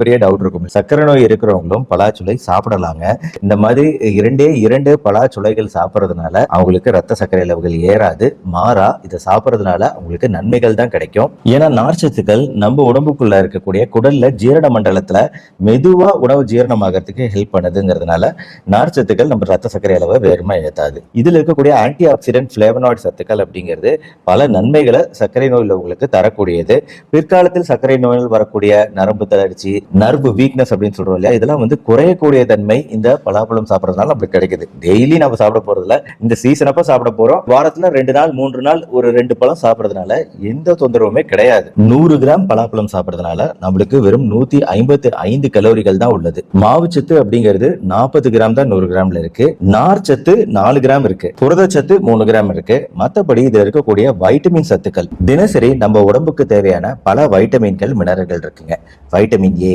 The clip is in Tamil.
பெரிய டவுட் இருக்கும். சக்கரை நோய் இருக்கிறவங்களும் பலாச்சுளை சாப்பிடலாங்க. இந்த மாதிரி இரண்டே இரண்டு பலாச்சுளைகள் சாப்பிட்றதுனால அவங்களுக்கு ரத்த சர்க்கரை அளவுகள் ஏறாது. மாறா இதை சாப்பிட்றதுனால அவங்களுக்கு நன்மைகள் தான் கிடைக்கும். ஏன்னா நார்ச்சத்துக்கள் நம்ம உடம்புக்குள்ள இருக்கக்கூடிய குடல்ல ஜீரண மண்டலத்துல மெதுவா உணவு ஜீரணமாகறதுக்கு ஹெல்ப் பண்ணுதுங்கிறதுனால நார்ச்சத்துக்கள் நம்ம ரத்த சர்க்கரை அளவை வேகமா ஏத்தாது. இதுல இருக்கக்கூடிய ஆன்டி ஆக்சிடென்ட் பிளேவனாய்டு சத்துக்கள் அப்படிங்கிறது பல நன்மைகளை சர்க்கரை நோயில் உங்களுக்கு தரக்கூடியது. பிற்காலத்தில் சர்க்கரை நோயில் வரக்கூடிய நரம்பு தளர்ச்சி நர்வு வீக்னஸ் அப்படின்னு சொல்றோம் இல்லையா? இதெல்லாம் வந்து குறையக்கூடிய தன்மை இந்த பலாப்பழம் சாப்பிட்றதுனால நம்மளுக்கு கிடைக்குது. டெய்லி நம்ம சாப்பிட போறதுல இந்த சீசன் அப்போ சாப்பிட போறோம். வாரத்துல ரெண்டு நாள் மூன்று நாள் ஒரு ரெண்டு பழம் சாப்பிட்றதுனால எந்த தொந்தரவுமே கிடையாது. நூறு கிராம் பலாப்பழம் சாப்பிட்றதுனால நம்மளுக்கு வெறும் நூத்தி ஐம்பத்தி ஐந்து கலோரிகள் தான் உள்ளது. மாவுச்சத்து அப்படிங்கிறது நாற்பது கிராம் தான் நூறு கிராம்ல இருக்கு. நார் சத்து நாலு கிராம் இருக்கு. புரதச்சத்து மூணு கிராம் இருக்கு. மத்தபடி இதுல இருக்கக்கூடிய வைட்டமின் சத்துக்கள். தினசரி நம்ம உடம்புக்கு தேவையான பல வைட்டமின்கள் மினரல்கள் இருக்குங்க. Vitamin A